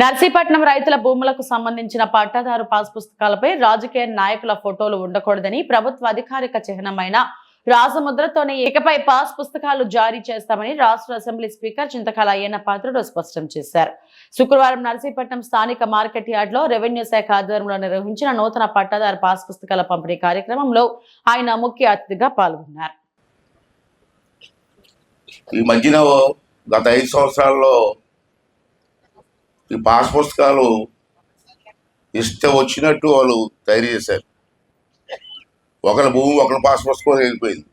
నర్సీపట్నం రైతుల భూములకు సంబంధించిన పట్టాదారు పాస్ పుస్తకాలపై రాజకీయ నాయకుల ఫోటోలు ఉండకూడదని ప్రభుత్వ అధికారిక చిహ్నమైన రాజముద్రతోనే ఇకపై పాస్ పుస్తకాలు జారీ చేస్తామని రాష్ట్ర అసెంబ్లీ స్పీకర్ చింతకాల అయ్యన్న పాత్రుడు స్పష్టం చేశారు. శుక్రవారం నర్సీపట్నం స్థానిక మార్కెట్ యార్డ్లో రెవెన్యూ శాఖ ఆధ్వర్యంలో నిర్వహించిన నూతన పట్టాదారు పాస్ పుస్తకాల పంపిణీ కార్యక్రమంలో ఆయన ముఖ్య అతిథిగా పాల్గొన్నారు. ఈ మధ్యన గత ఐదు సంవత్సరాల్లో ఈ పాస్ పుస్తకాలు ఇష్టం వచ్చినట్టు వాళ్ళు తయారు చేశారు. ఒకరి భూమి ఒకరి పాస్ పుస్తకం వెళ్ళిపోయింది.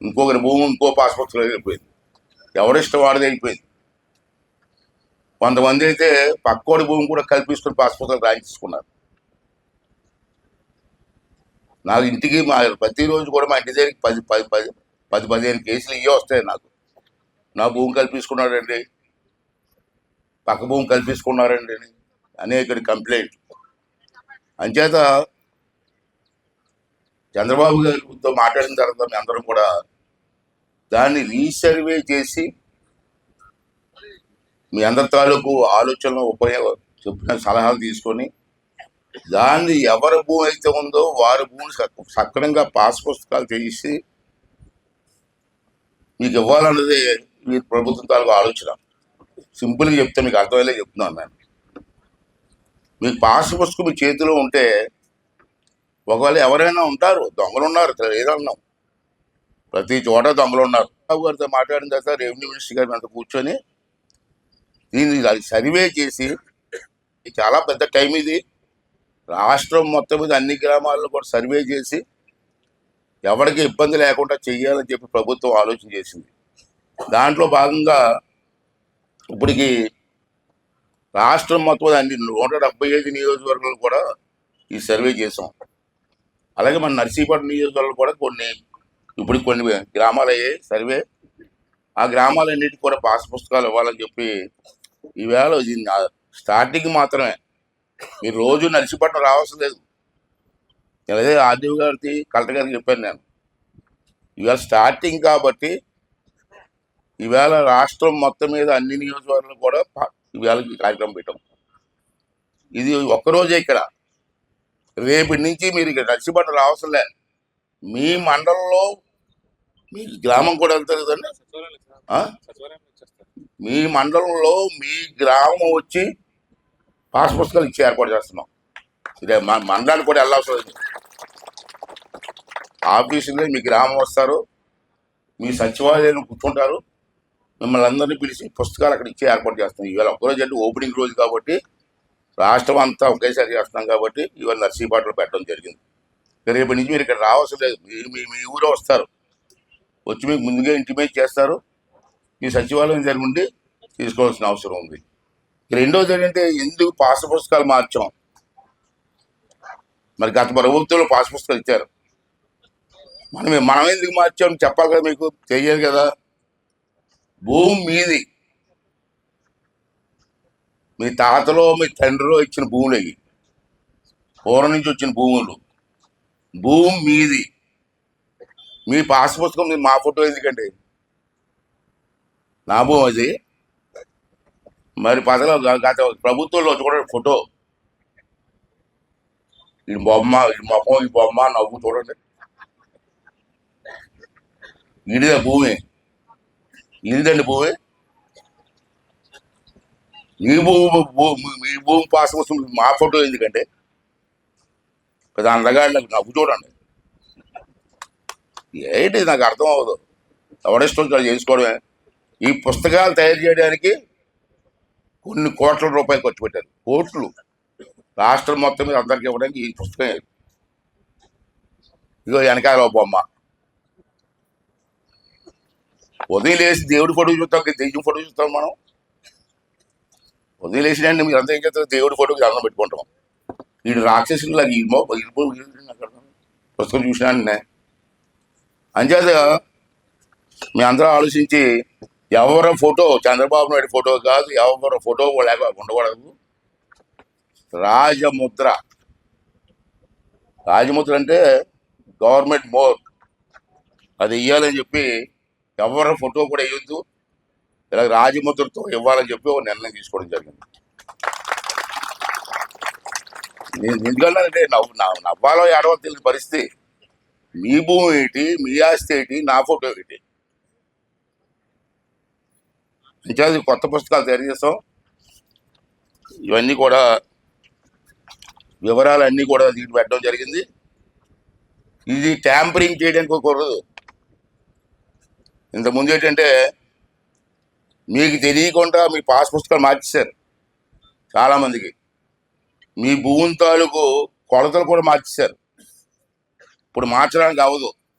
ఇంకొకరి భూమి ఇంకో పాస్ పుస్తకం వెళ్ళిపోయింది. ఎవరిష్టం వాడిది వెళ్ళిపోయింది కొంతమంది అయితే పక్కోడి భూమి కూడా కల్పించుకుని పాస్ పుస్తకాలు రాయించుకున్నారు నాకు ఇంటికి మా ప్రతిరోజు కూడా మా ఇంటి దగ్గరికి పది పది పది పది పదిహేను కేసులు ఇవే వస్తాయి నాకు. నా భూమి కల్పించుకున్నాడండి. పక్క భూమి కల్పించుకున్నారండి. అని అనేక కంప్లైంట్ అంచేత చంద్రబాబు గారితో మాట్లాడిన తర్వాత మీ అందరం కూడా దాన్ని రీసర్వే చేసి మీ అందరి తాలూకు ఆలోచనలు ఉపయోగ చెప్పిన సలహాలు తీసుకొని దాన్ని ఎవరి భూమి అయితే ఉందో వారి భూమిని సక్రమంగా పాస్ పుస్తకాలు చేసి మీకు ఇవ్వాలన్నది మీ ప్రభుత్వం తాలూకు ఆలోచన. సింపుల్గా చెప్తే మీకు అర్థమయ్యేలా చెప్తున్నాను నేను. మీకు పాస్ పుస్తకం మీ చేతిలో ఉంటే ఒకవేళ ఎవరైనా ఉంటారు దొంగలు ఉన్నారు లేదన్నాం ప్రతి చోట దొంగలు ఉన్నారు. బాబు గారితో మాట్లాడిన తర్వాత రెవెన్యూ మినిస్టర్ గారి అంత కూర్చొని దీన్ని అది సర్వే చేసి ఇది చాలా పెద్ద టైం ఇది. రాష్ట్రం మొత్తం మీద అన్ని గ్రామాల్లో కూడా సర్వే చేసి ఎవరికి ఇబ్బంది లేకుండా చెయ్యాలని చెప్పి ప్రభుత్వం ఆలోచన చేసింది. దాంట్లో భాగంగా ఇప్పటికి రాష్ట్రం మొత్తం మీద అన్ని నూట డెబ్బై ఐదు నియోజకవర్గాలు కూడా ఈ సర్వే చేసాం. అలాగే మన నర్సీపట్నం నియోజకవర్గాలు కూడా కొన్ని ఇప్పుడు కొన్ని గ్రామాలు అయ్యాయి సర్వే. ఆ గ్రామాలన్నిటికీ కూడా పాస్ పుస్తకాలు ఇవ్వాలని చెప్పి ఈవేళ స్టార్టింగ్ మాత్రమే. మీరు రోజు నర్సీపట్నం రావాల్సిన లేదు. నేను అదే ఆర్డీఓ గారికి కలెక్టర్ గారికి చెప్పాను నేను. ఇవాళ స్టార్టింగ్ కాబట్టి ఈవేళ రాష్ట్రం మొత్తం మీద అన్ని నియోజకవర్గాలు కూడా ఈవేళ కార్యక్రమం పెట్టాం. ఇది ఒక్కరోజే ఇక్కడ. రేపటి నుంచి మీరు ఇక్కడ నర్సీపట్నం రావాల్సిన లే మీ మండలంలో మీ గ్రామం కూడా వెళ్తారు కదండి? మీ మండలంలో మీ గ్రామం వచ్చి పాస్ పుస్తకాలు ఇచ్చి ఏర్పాటు చేస్తున్నాం. ఇదే మా మండలానికి కూడా వెళ్ళాల్సి లేదు. ఆఫీసులో మీ గ్రామం వస్తారు. మీ సచివాలయం కూర్చుంటారు మిమ్మల్ని అందరినీ పిలిచి పుస్తకాలు అక్కడ ఇచ్చే ఏర్పాటు చేస్తాం ఇవాళ ఒక్కరోజు అంటే ఓపెనింగ్ రోజు కాబట్టి రాష్ట్రం అంతా ఒకేసారి చేస్తున్నాం కాబట్టి ఇవాళ నర్సీపాటలో పెట్టడం జరిగింది. రేపటి నుంచి మీరు ఇక్కడ రావాల్సిన లేదు. మీ మీ మీ ఊరే వస్తారు. వచ్చి మీకు ముందుగా ఇంటిమేట్ చేస్తారు. మీ సచివాలయం దగ్గర తీసుకోవాల్సిన అవసరం ఉంది. రెండోది ఏంటంటే ఎందుకు పాస్ పుస్తకాలు మార్చాం? మరి గత ప్రభుత్వంలో పాస్ పుస్తకాలు ఇచ్చారు. మనం మనం ఎందుకు మార్చాం? చెప్పాలి కదా మీకు. తెలియదు కదా. భూమి మీది మీ తాతలో మీ తండ్రిలో ఇచ్చిన భూములు అవి పూర్వం నుంచి వచ్చిన భూములు. భూమి మీది మీ పాస్ పుస్తకం మీ- మా ఫోటో ఎందుకండి నా భూమి అది. మరి పదలో గత ప్రభుత్వంలో చూడండి ఫోటో. ఈ బొమ్మ ఈ మొహం ఈ బొమ్మ నవ్వు చూడండి. ఇదే భూమి. ఇదండి భూమి మీ భూమి మీ భూమి పాస్ కోసం మా ఫోటో ఎందుకంటే? పెద్ద అందగాడు నవ్వు చూడండి. ఏంటి నాకు అర్థం అవ్వదు. ఎవడిష్టం చేసుకోవడమే. ఈ పుస్తకాలు తయారు చేయడానికి కొన్ని కోట్ల రూపాయలు ఖర్చు పెట్టారు. కోట్లు. రాష్ట్రం మొత్తం మీద అందరికి ఇవ్వడానికి ఈ పుస్తకం ఇగో వెనకాల బొమ్మ. ఉదయం లేచి దేవుడి ఫోటో చూస్తాం దెయ్యం ఫోటో చూస్తాం మనం. ఉదయం లేచినండి మీరు అంతా ఏం చేస్తారు? దేవుడి ఫోటోకి దండం పెట్టుకుంటాం. వీడు రాక్షసులు లాగా ఈ పుస్తకం చూసినా అంచేత మీ అందరూ ఆలోచించి ఎవరి ఫోటో చంద్రబాబు నాయుడు ఫోటో కాదు ఎవరి ఫోటో లేక ఉండకూడదు. రాజముద్ర. రాజముద్ర అంటే గవర్నమెంట్ మోర్. అది ఇవ్వాలని చెప్పి ఎవరి ఫోటో కూడా వేయొద్దు. ఇలా రాజముద్రతో ఇవ్వాలని చెప్పి ఒక నిర్ణయం తీసుకోవడం జరిగింది. నేను ఎందుకంటే నవ్వు నవ్వు- నవ్వాలో ఏడవో తెలియని పరిస్థితి. మీ భూమి ఏంటి? మీ ఆస్తి ఏంటి? నా ఫోటో ఏంటి? ఇంకా కొత్త పుస్తకాలు తయారు చేస్తాం. ఇవన్నీ కూడా వివరాలు అన్నీ కూడా దీంట్లో పెట్టడం జరిగింది. ఇది ట్యాంపరింగ్ చేయడానికి కుదరదు ఇంతకుముందు ఏంటంటే మీకు తెలియకుండా మీ పాస్ పుస్తకాలు మార్చేశారు చాలామందికి. మీ భూమి తాలూకు కొలతలు కూడా మార్చేశారు. ఇప్పుడు మార్చడానికి అవ్వదు.